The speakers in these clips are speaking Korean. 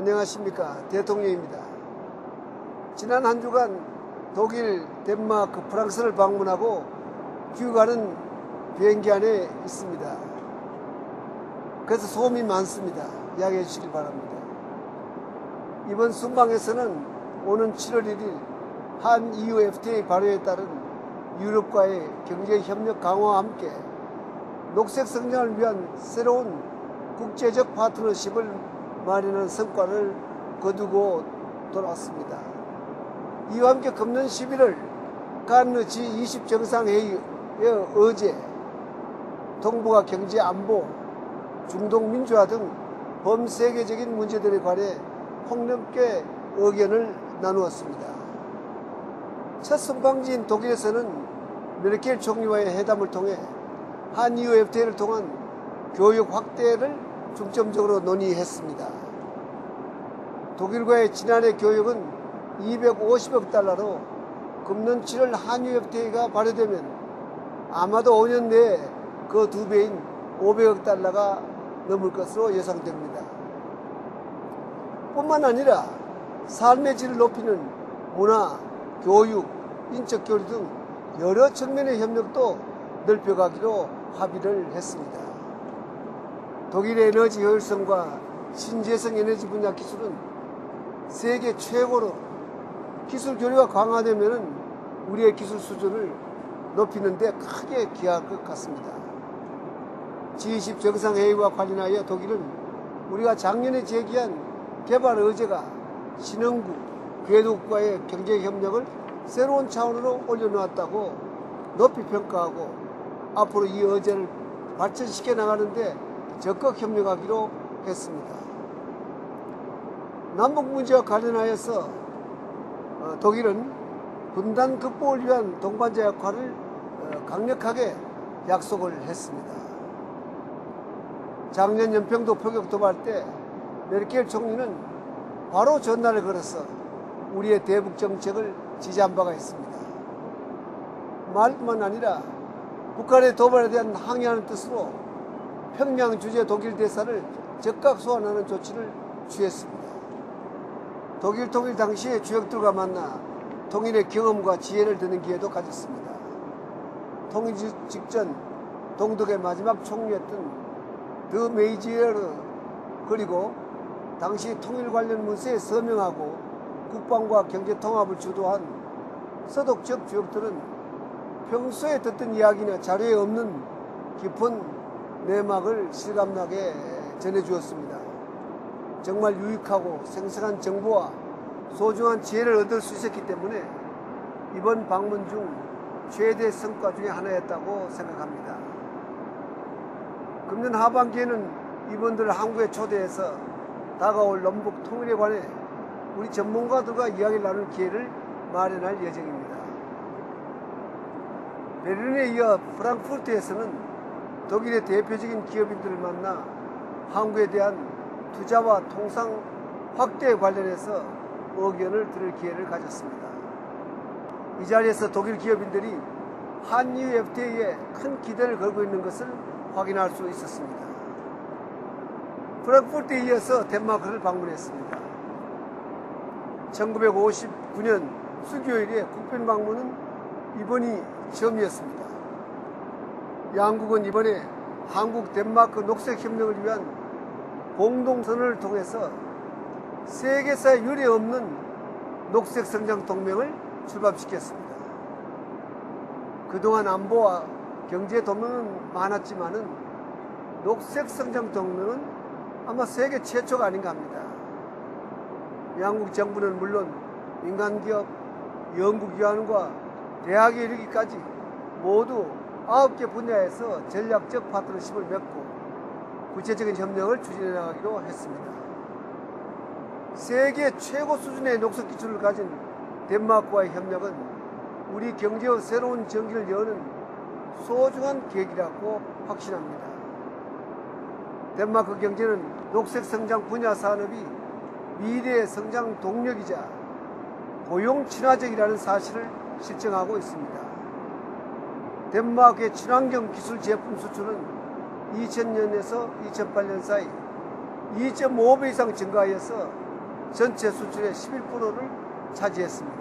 안녕하십니까 대통령입니다. 지난 한 주간 독일, 덴마크, 프랑스를 방문하고 귀국하는 비행기 안에 있습니다. 그래서 소음이 많습니다. 이야기해 주시길 바랍니다. 이번 순방에서는 오는 7월 1일 한 EU FTA 발효에 따른 유럽과의 경제 협력 강화와 함께 녹색 성장을 위한 새로운 국제적 파트너십을 마련하는 성과를 거두고 돌아왔습니다. 이와 함께 금년 11월 칸느 G20 정상회의의 어제 동북아 경제 안보, 중동 민주화 등 범세계적인 문제들에 관해 폭넓게 의견을 나누었습니다. 첫 선방지인 독일에서는 메르켈 총리와의 회담을 통해 한EU FTA를 통한 교육 확대를 중점적으로 논의했습니다. 독일과의 지난해 교육은 250억 달러로 금년 7월 한유 FTA가 발효되면 아마도 5년 내에 그 두 배인 500억 달러가 넘을 것으로 예상됩니다. 뿐만 아니라 삶의 질을 높이는 문화, 교육, 인적 교류 등 여러 측면의 협력도 넓혀가기로 합의를 했습니다. 독일의 에너지 효율성과 신재생 에너지 분야 기술은 세계 최고로 기술 교류가 강화되면 우리의 기술 수준을 높이는데 크게 기여할 것 같습니다. G20 정상회의와 관련하여 독일은 우리가 작년에 제기한 개발 의제가 신흥국, 궤도국과의 경제협력을 새로운 차원으로 올려놓았다고 높이 평가하고 앞으로 이 의제를 발전시켜 나가는데 적극 협력하기로 했습니다. 남북 문제와 관련하여서 어, 독일은 분단 극복을 위한 동반자 역할을 어, 강력하게 약속을 했습니다. 작년 연평도 표격 도발 때 메르켈 총리는 바로 전날을 걸어서 우리의 대북 정책을 지지한 바가 있습니다. 말뿐만 아니라 북한의 도발에 대한 항의하는 뜻으로 평양 주재 독일 대사를 즉각 소환하는 조치를 취했습니다. 독일 통일 당시의 주역들과 만나 통일의 경험과 지혜를 듣는 기회도 가졌습니다. 통일 직전 동독의 마지막 총리였던 드 메이지에르 그리고 당시 통일 관련 문서에 서명하고 국방과 경제 통합을 주도한 서독 지역 주역들은 평소에 듣던 이야기나 자료에 없는 깊은 내막을 실감나게 전해주었습니다. 정말 유익하고 생생한 정보와 소중한 지혜를 얻을 수 있었기 때문에 이번 방문 중 최대 성과 중의 하나였다고 생각합니다. 금년 하반기에는 이분들을 한국에 초대해서 다가올 남북 통일에 관해 우리 전문가들과 이야기를 나눌 기회를 마련할 예정입니다. 베를린에 이어 프랑크푸르트에서는 독일의 대표적인 기업인들을 만나 한국에 대한 투자와 통상 확대에 관련해서 의견을 들을 기회를 가졌습니다. 이 자리에서 독일 기업인들이 한유 FTA에 큰 기대를 걸고 있는 것을 확인할 수 있었습니다. 프랑크푸르트에 이어서 덴마크를 방문했습니다. 1959년 수교일에 국빈 방문은 이번이 처음이었습니다. 양국은 이번에 한국 덴마크 녹색 협력을 위한 공동선언을 통해서 세계사에 유례 없는 녹색 성장 동맹을 출범시켰습니다. 그동안 안보와 경제 동맹은 많았지만은 녹색 성장 동맹은 아마 세계 최초가 아닌가 합니다. 양국 정부는 물론 민간기업, 연구기관과 대학에 이르기까지 모두 아홉 개 분야에서 전략적 파트너십을 맺고 구체적인 협력을 추진해 나가기로 했습니다. 세계 최고 수준의 녹색 기술을 가진 덴마크와의 협력은 우리 경제의 새로운 전기를 여는 소중한 계기라고 확신합니다. 덴마크 경제는 녹색 성장 분야 산업이 미래의 성장 동력이자 고용 친화적이라는 사실을 실증하고 있습니다. 덴마크의 친환경 기술 제품 수출은 2000년에서 2008년 사이 2.5배 이상 증가하여서 전체 수출의 11%를 차지했습니다.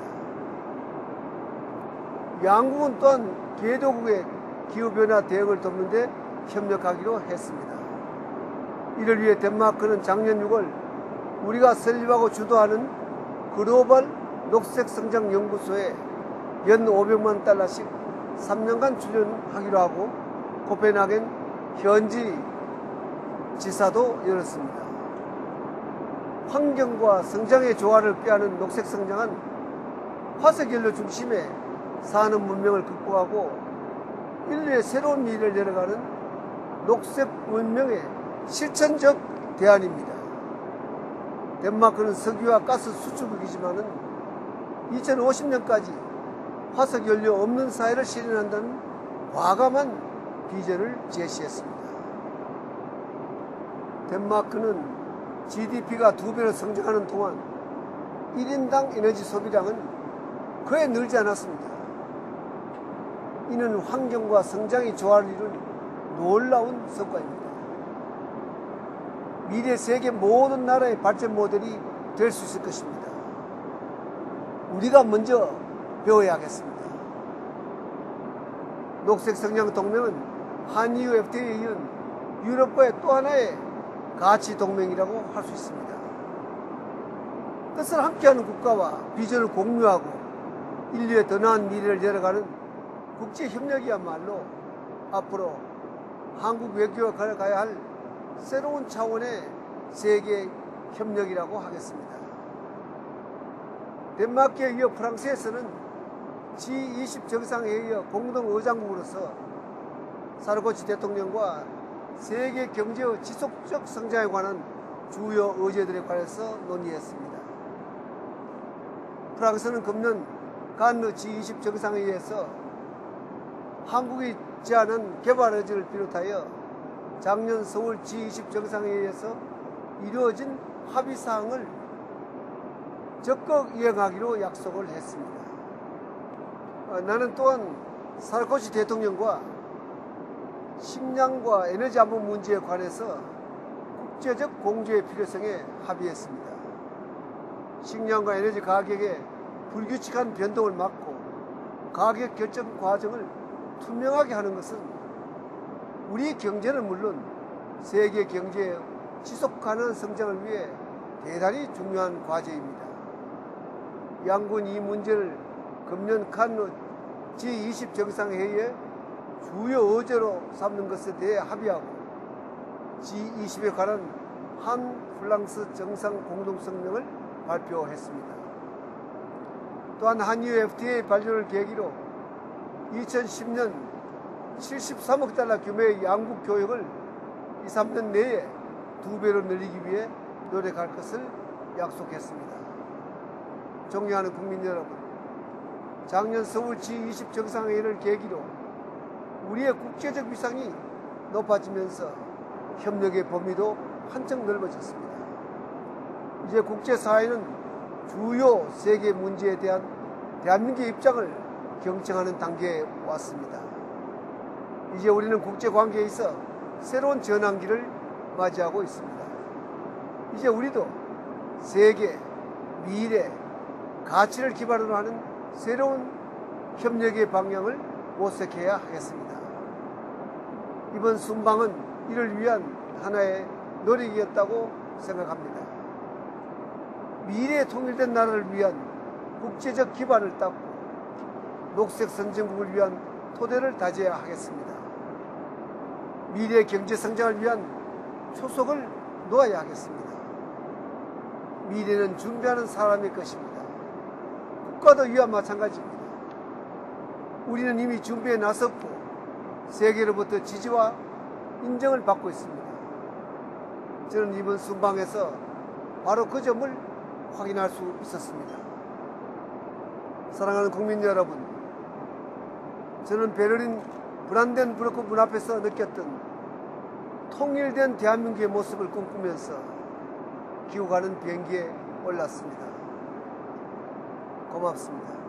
양국은 또한 개도국의 기후변화 대응을 돕는데 협력하기로 했습니다. 이를 위해 덴마크는 작년 6월 우리가 설립하고 주도하는 글로벌 녹색성장연구소에 연 500만 달러씩 3년간 출연하기로 하고 코펜하겐 현지 지사도 열었습니다. 환경과 성장의 조화를 꾀하는 녹색 성장은 화석 연료 중심의 산업 문명을 극복하고 인류의 새로운 미래를 열어가는 녹색 문명의 실천적 대안입니다. 덴마크는 석유와 가스 수출국이지만은 2050년까지 화석 연료 없는 사회를 실현한다는 과감한 비전을 제시했습니다. 덴마크는 GDP가 두 배로 성장하는 동안 1인당 에너지 소비량은 거의 늘지 않았습니다. 이는 환경과 성장의 조화를 이룬 놀라운 성과입니다. 미래 세계 모든 나라의 발전 모델이 될 수 있을 것입니다. 우리가 먼저 배워야 하겠습니다. 녹색 성장 동맹은 한EU FTA에 이은 유럽과의 또 하나의 가치 동맹이라고 할 수 있습니다. 뜻을 함께하는 국가와 비전을 공유하고 인류의 더 나은 미래를 열어가는 국제 협력이야말로 앞으로 한국 외교가 가야 할 새로운 차원의 세계 협력이라고 하겠습니다. 덴마크에 이어 프랑스에서는 G20 정상회의의 공동 의장국으로서 사르코치 대통령과 세계 경제의 지속적 성장에 관한 주요 의제들에 관해서 논의했습니다. 프랑스는 금년 칸느 G20 정상회의에서 한국이 제안한 개발 의지를 비롯하여 작년 서울 G20 정상회의에서 이루어진 합의사항을 적극 이행하기로 약속을 했습니다. 어, 나는 또한 사르코시 대통령과 식량과 에너지 안보 문제에 관해서 국제적 공조의 필요성에 합의했습니다. 식량과 에너지 가격의 불규칙한 변동을 막고 가격 결정 과정을 투명하게 하는 것은 우리 경제는 물론 세계 경제의 지속 가능한 성장을 위해 대단히 중요한 과제입니다. 양군 이 문제를 금년 칸느 G20 정상회의에 주요 의제로 삼는 것에 대해 합의하고 G20에 관한 한 프랑스 정상 공동성명을 발표했습니다. 또한 한유 FTA 발효를 계기로 2010년 73억 달러 규모의 양국 교역을 2, 3년 내에 두 배로 늘리기 위해 노력할 것을 약속했습니다. 존경하는 국민 여러분, 작년 서울 G20 정상회의를 계기로 우리의 국제적 위상이 높아지면서 협력의 범위도 한층 넓어졌습니다. 이제 국제사회는 주요 세계 문제에 대한 대한민국의 입장을 경청하는 단계에 왔습니다. 이제 우리는 국제관계에 있어 새로운 전환기를 맞이하고 있습니다. 이제 우리도 세계, 미래, 가치를 기반으로 하는 새로운 협력의 방향을 모색해야 하겠습니다. 이번 순방은 이를 위한 하나의 노력이었다고 생각합니다. 미래에 통일된 나라를 위한 국제적 기반을 닦고 녹색 선진국을 위한 토대를 다져야 하겠습니다. 미래 경제 성장을 위한 초석을 놓아야 하겠습니다. 미래는 준비하는 사람의 것입니다. 국가도 이와 마찬가지입니다. 우리는 이미 준비에 나섰고 세계로부터 지지와 인정을 받고 있습니다. 저는 이번 순방에서 바로 그 점을 확인할 수 있었습니다. 사랑하는 국민 여러분, 저는 베를린 브란덴부르크 문 앞에서 느꼈던 통일된 대한민국의 모습을 꿈꾸면서 기후가는 비행기에 올랐습니다. 고맙습니다.